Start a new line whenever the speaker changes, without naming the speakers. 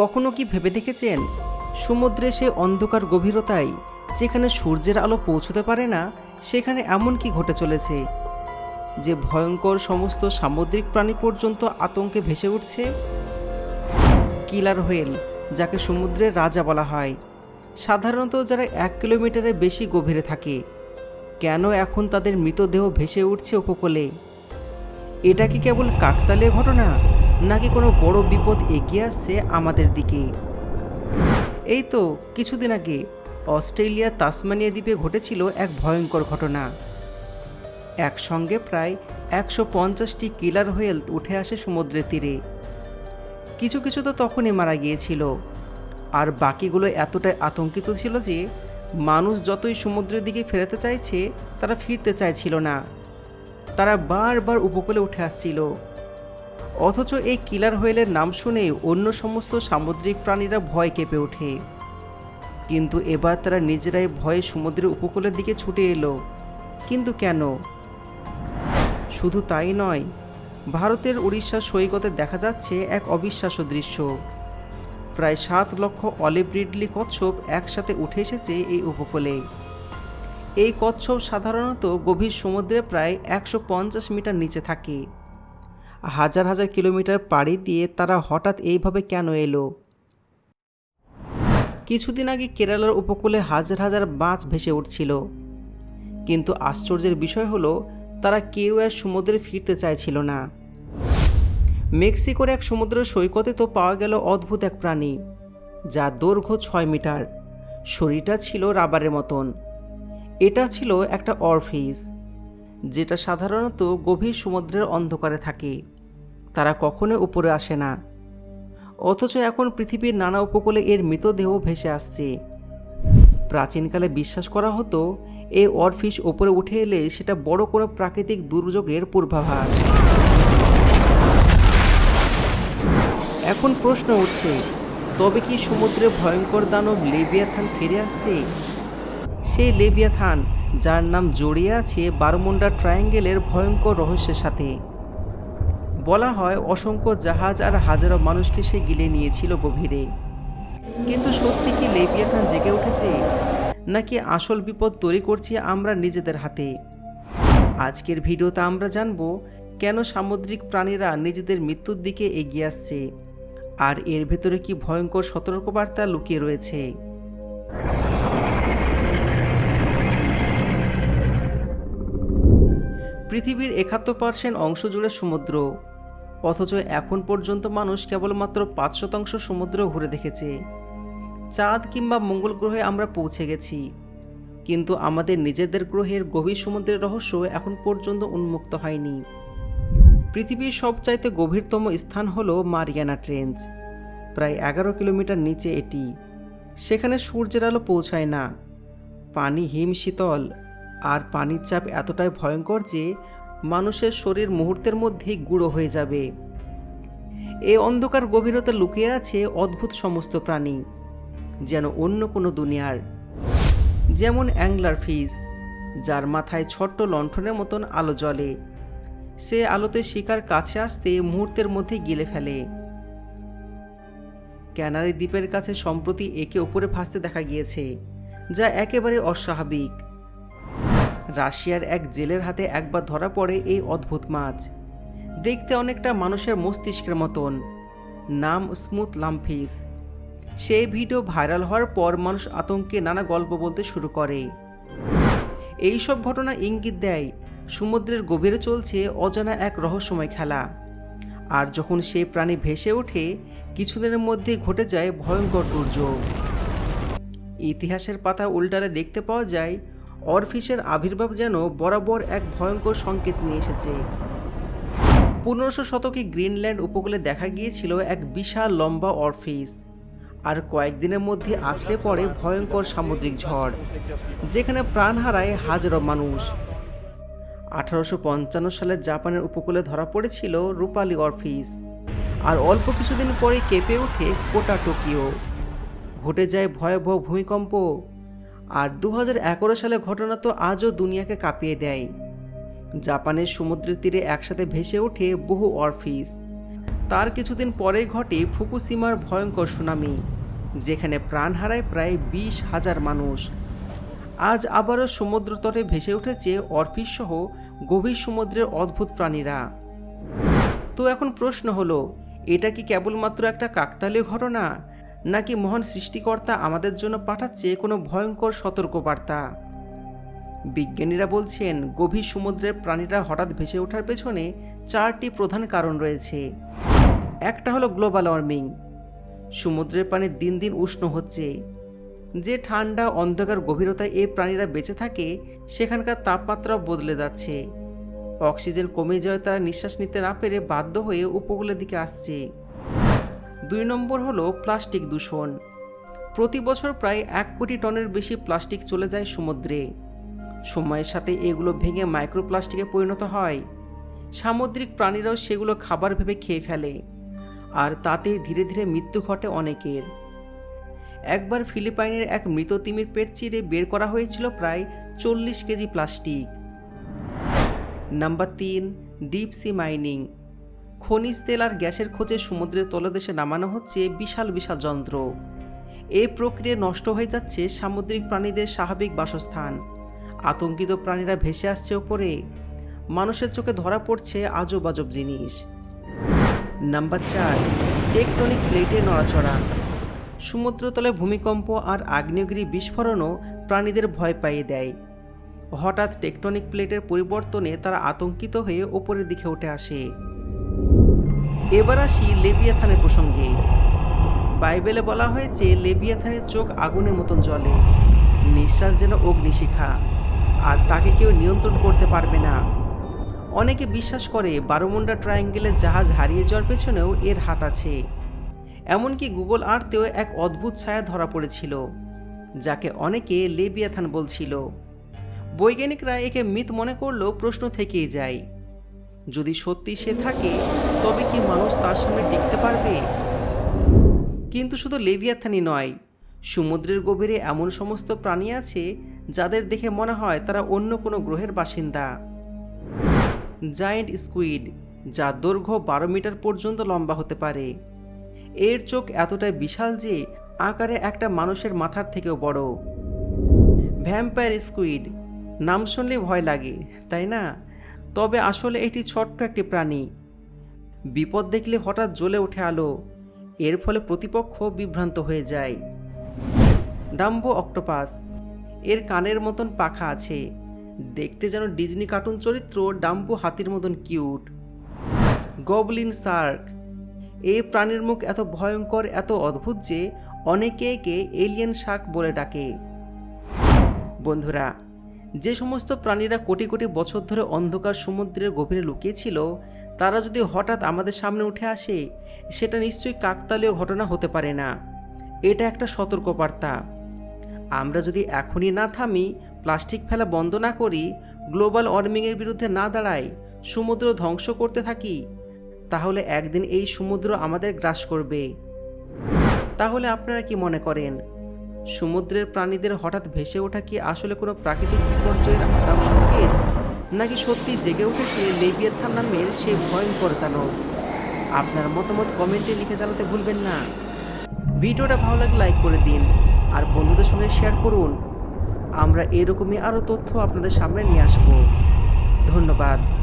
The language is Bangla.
কখনো কি ভেবে দেখেছেন? সমুদ্রে সে অন্ধকার গভীরতায়, যেখানে সূর্যের আলো পৌঁছতে পারে না, সেখানে এমন কি ঘটে চলেছে? যে ভয়ঙ্কর সমস্ত সামুদ্রিক প্রাণী পর্যন্ত আতঙ্কে ভেসে উঠছে? কিলার হোয়েল, যাকে সমুদ্রের রাজা বলা হয়, সাধারণত যারা এক কিলোমিটারের বেশি গভীরে থাকে, কেন এখন তাদের মৃতদেহ ভেসে উঠছে উপকূলে? এটা কি কেবল কাকতালীয় ঘটনা? নাকি কোনো বড় বিপদ এগিয়ে আসছে আমাদের দিকে? এই তো, কিছুদিন আগে অস্ট্রেলিয়া তাসমানিয়া দ্বীপে ঘটেছিল এক ভয়ঙ্কর ঘটনা। একসঙ্গে প্রায় একশো পঞ্চাশটি কিলার হোয়েল উঠে আসে সমুদ্রের তীরে। কিছু কিছু তো তখনই মারা গিয়েছিল। আর বাকিগুলো এতটাই আতঙ্কিত ছিল যে মানুষ যতই সমুদ্রের দিকে ফেরাতে চাইছে, তারা ফিরতে চাইছিল না। তারা বারবার উপকূলে উঠে আসছিল। অথচ এই কিলার হোয়েলের নাম শুনে অন্য সমস্ত সামুদ্রিক প্রাণীরা ভয় কেঁপে ওঠে। কিন্তু এবার তারা নিজেরাই ভয়ে সমুদ্রের উপকূলের দিকে ছুটে এলো। কিন্তু কেন? শুধু তাই নয়, ভারতের উড়িষ্যা সৈকতে দেখা যাচ্ছে এক অবিশ্বাস্য দৃশ্য। প্রায় সাত লক্ষ অলিভ রিডলি কচ্ছপ একসাথে উঠে এসেছে এই উপকূলে। এই কচ্ছপ সাধারণত গভীর সমুদ্রে প্রায় একশো পঞ্চাশ মিটার নিচে থাকে। হাজার হাজার কিলোমিটার পাড়ি দিয়ে তারা হঠাৎ এইভাবে কেন এলো? কিছুদিন আগে কেরালার উপকূলে হাজার হাজার মাছ ভেসে উঠছিল। কিন্তু আশ্চর্যের বিষয় হলো, তারা কেউ আর সমুদ্রে ফিরতে চাইছিল না। মেক্সিকোর এক সমুদ্র সৈকতে তো পাওয়া গেল অদ্ভুত এক প্রাণী, যা দৈর্ঘ্য ছয় মিটার। শরীরটা ছিল রাবারের মতন। এটা ছিল একটা অরফিস, যেটা সাধারণত গভীর সমুদ্রের অন্ধকারে থাকে। তারা কখনো উপরে আসে না। অথচ এখন পৃথিবীর নানা উপকূলে এর মৃতদেহ ভেসে আসছে। প্রাচীনকালে বিশ্বাস করা হতো, এই অরফিস ওপরে উঠে এলে সেটা বড় কোনো প্রাকৃতিক দুর্যোগের পূর্বাভাস। এখন প্রশ্ন উঠছে, তবে কি সমুদ্রে ভয়ঙ্কর দানব লেবিয়াথান ফিরে আসছে? সেই লেবিয়াথান যার নাম জড়িয়ে আছে বারমুন্ডা ট্রায়াঙ্গেলের ভয়ঙ্কর রহস্যের সাথে। বলা হয় অসংখ্য জাহাজ আর হাজারো মানুষকে সে গিলে নিয়েছিল গভীরে। কিন্তু সত্যি কি লেবিয়াথান জেগে উঠেছে? নাকি আসল বিপদ তৈরি করছি আমরা নিজেদের হাতে? আজকের ভিডিওতে আমরা জানব, কেন সামুদ্রিক প্রাণীরা নিজেদের মৃত্যুর দিকে এগিয়ে আসছে? আর এর ভেতরে কি ভয়ঙ্কর সতর্কবার্তা লুকিয়ে রয়েছে? পৃথিবীর একাত্তর পার্সেন্ট অংশ জুড়ে সমুদ্র। অথচ এখন পর্যন্ত মানুষ কেবলমাত্র পাঁচ শতাংশ সমুদ্র ঘুরে দেখেছে। চাঁদ কিংবা মঙ্গল গ্রহে আমরা পৌঁছে গেছি। কিন্তু আমাদের নিজেদের গ্রহের গভীর সমুদ্রের রহস্য এখন পর্যন্ত উন্মুক্ত হয়নি। পৃথিবীর সবচাইতে গভীরতম স্থান হলো মারিয়ানা ট্রেঞ্চ, প্রায় এগারো কিলোমিটার নিচে এটি। সেখানে সূর্যের আলো পৌঁছায় না। পানি হিম শীতল, আর পানির চাপ এতটাই ভয়ঙ্কর যে মানুষের শরীর মুহূর্তের মধ্যেই গুঁড়ো হয়ে যাবে। এই অন্ধকার গভীরতা লুকিয়ে আছে অদ্ভুত সমস্ত প্রাণী, যেন অন্য কোনো দুনিয়ার। যেমন অ্যাংলার ফিস, যার মাথায় ছোট্ট লণ্ঠনের মতন আলো জ্বলে। সে আলোতে শিকার কাছে আসতে মুহূর্তের মধ্যে গিলে ফেলে। ক্যানারি দ্বীপের কাছে সম্প্রতি একে ওপরে ভাসতে দেখা গিয়েছে, যা একেবারে অস্বাভাবিক। রাশিয়ার এক জেলের হাতে একবার ধরা পড়ে এই অদ্ভুত মাছ। দেখতে অনেকটা মানুষের মস্তিষ্কের মতন। নাম স্মুথ লামফিস। সেই ভিডিও ভাইরাল হওয়ার পর মানুষ আতঙ্কে নানা গল্প বলতে শুরু করে। এই সব ঘটনা ইঙ্গিত দেয়, সমুদ্রের গভীরে চলছে অজানা এক রহস্যময় খেলা। আর যখন সেই প্রাণী ভেসে ওঠে, কিছুদিনের মধ্যেই ঘটে যায় ভয়ঙ্কর দুর্যোগ। ইতিহাসের পাতা উল্টারে দেখতে পাওয়া যায় অরফিসের আবির্ভাব যেন বরাবর এক ভয়ঙ্কর সংকেত নিয়ে এসেছে। পনেরোশো শতকে গ্রিনল্যান্ড উপকূলে দেখা গিয়েছিল এক বিশাল লম্বা অরফিস। আর কয়েকদিনের মধ্যে আসলে পড়ে ভয়ঙ্কর সামুদ্রিক ঝড়, যেখানে প্রাণ হারায় হাজারো মানুষ। আঠারোশো পঞ্চান্ন সালে জাপানের উপকূলে ধরা পড়েছিল রূপালি অরফিস। আর অল্প কিছুদিন পরে কেঁপে ওঠে কোটা টোকিও। ঘটে যায় ভয়াবহ ভূমিকম্প। আর দু সালে ঘটনা তো আজও দুনিয়াকে কাঁপিয়ে দেয়। জাপানের সমুদ্রের তীরে একসাথে ভেসে ওঠে বহু অরফিস। তার কিছুদিন পরেই ঘটে ফুকুসিমার ভয়ঙ্কর সুনামি, যেখানে প্রাণ হারায় প্রায় বিশ হাজার মানুষ। আজ আবারও সমুদ্র তটে ভেসে উঠেছে অর্ফিস সহ গভীর সমুদ্রের অদ্ভুত প্রাণীরা। তো এখন প্রশ্ন হলো, এটা কি কেবলমাত্র একটা কাকতালীয় ঘটনা? নাকি মহান সৃষ্টিকর্তা আমাদের জন্য পাঠাচ্ছে কোনো ভয়ঙ্কর সতর্কবার্তা? বিজ্ঞানীরা বলছেন, গভীর সমুদ্রের প্রাণীরা হঠাৎ ভেসে ওঠার পেছনে চারটি প্রধান কারণ রয়েছে। একটা হলো গ্লোবাল ওয়ার্মিং। সমুদ্রের পানি দিন দিন উষ্ণ হচ্ছে। যে ঠান্ডা, অন্ধকার, গভীরতায় এই প্রাণীরা বেঁচে থাকে, সেখানকার তাপমাত্রা বদলে যাচ্ছে। অক্সিজেন কমে যাওয়ায় তারা নিঃশ্বাস নিতে না পেরে বাধ্য হয়ে উপকূলের দিকে আসছে। দুই নম্বর হলো প্লাস্টিক দূষণ। প্রতি বছর প্রায় এক কোটি টনের বেশি প্লাস্টিক চলে যায় সমুদ্রে। সময়ের সাথে এগুলো ভেঙে মাইক্রোপ্লাস্টিকে পরিণত হয়। সামুদ্রিক প্রাণীরাও সেগুলো খাবার ভেবে খেয়ে ফেলে। আর তাতেই ধীরে ধীরে মৃত্যু ঘটে অনেকের। একবার ফিলিপাইনের এক মৃত তিমির পেট চিরে বের করা হয়েছিল প্রায় চল্লিশ কেজি প্লাস্টিক। নাম্বার তিন, ডিপ সি মাইনিং। খনিজ তেল আর গ্যাসের খোঁজে সমুদ্রের তলদেশে নামানো হচ্ছে বিশাল বিশাল যন্ত্র। এই প্রক্রিয়া নষ্ট হয়ে যাচ্ছে সামুদ্রিক প্রাণীদের স্বাভাবিক বাসস্থান। আতঙ্কিত প্রাণীরা ভেসে আসছে ওপরে মানুষের চোখে ধরা পড়ছে আজব আজব জিনিস। নাম্বার চার, টেকটনিক প্লেটে নড়াচড়া। সমুদ্রতলে ভূমিকম্প আর আগ্নেয়গিরি বিস্ফোরণও প্রাণীদের ভয় পাইয়ে দেয়। হঠাৎ টেকটনিক প্লেটের পরিবর্তনে তারা আতঙ্কিত হয়ে ওপরের দিকে উঠে আসে। এবার আসি লেবিয়াথানের প্রসঙ্গে। বাইবেলে বলা হয়েছে, লেবিয়াথানের চোখ আগুনের মতন জ্বলে, নিঃশ্বাস যেন অগ্নিশিখা, আর তাকে কেউ নিয়ন্ত্রণ করতে পারবে না। অনেকে বিশ্বাস করে বারোমুন্ডা ট্রায়াঙ্গেলের জাহাজ হারিয়ে যাওয়ার পেছনেও এর হাত আছে। এমনকি গুগল আর্থেও এক অদ্ভুত ছায়া ধরা পড়েছিল, যাকে অনেকে লেবিয়াথান বলছিল। বৈজ্ঞানিকরা একে মিথ মনে করলেও প্রশ্ন থেকেই যায়, যদি সত্যি সে থাকে তবে কি মানুষ তার সামনে টিকতে পারবে? কিন্তু শুধু লেভিয়াথানি নয়, সমুদ্রের গভীরে এমন সমস্ত প্রাণী আছে যাদের দেখে মনে হয় তারা অন্য কোনো গ্রহের বাসিন্দা। জায়েন্ট স্কুইড যার দৈর্ঘ্য বারো মিটার পর্যন্ত লম্বা হতে পারে। এর চোখ এতটাই বিশাল যে আকারে একটা মানুষের মাথার থেকেও বড়। ভ্যাম্পায়ার স্কুইড নাম শুনলে ভয় লাগে, তাই না? তবে আসলে এটি ছোট্ট একটি প্রাণী। বিপদ দেখলে হঠাৎ জ্বলে ওঠে আলো। এর ফলে প্রতিপক্ষ বিভ্রান্ত হয়ে যায়। Dumbo octopus. এর কানের মতন পাখা আছে। দেখতে যেন ডিজনি কার্টুন চরিত্র ডাম্বো হাতির মতন কিউট। গবলিন শার্ক এই প্রাণীর মুখ এত ভয়ঙ্কর, এত অদ্ভুত যে অনেকে একে এলিয়েন শার্ক বলে ডাকে। বন্ধুরা যে সমস্ত প্রাণীরা কোটি কোটি বছর ধরে অন্ধকার সমুদ্রের গভীরে লুকিয়েছিল, তারা যদি হঠাৎ আমাদের সামনে উঠে আসে, সেটা নিশ্চয়ই কাকতালীয় ঘটনা হতে পারে না। এটা একটা সতর্কবার্তা। আমরা যদি এখনই না থামি, প্লাস্টিক ফেলা বন্ধ না করি, গ্লোবাল ওয়ার্মিংয়ের বিরুদ্ধে না দাঁড়াই, সমুদ্র ধ্বংস করতে থাকি, তাহলে একদিন এই সমুদ্র আমাদের গ্রাস করবে। তাহলে আপনারা কি মনে করেন? সমুদ্রের প্রাণীদের হঠাৎ ভেসে ওঠা কি আসলে কোনো প্রাকৃতিক বিপর্যয়ের আগাম সংকেত? নাকি সত্যি জেগে উঠেছে লেবিয়াথান নামের সেই ভয়ঙ্কর দানব আপনার মতামত কমেন্টে লিখে জানাতে ভুলবেন না। ভিডিওটা ভালো লাগলে লাইক করে দিন আর বন্ধুদের সঙ্গে শেয়ার করুন। আমরা এরকমই আরও তথ্য আপনাদের সামনে নিয়ে আসব। ধন্যবাদ।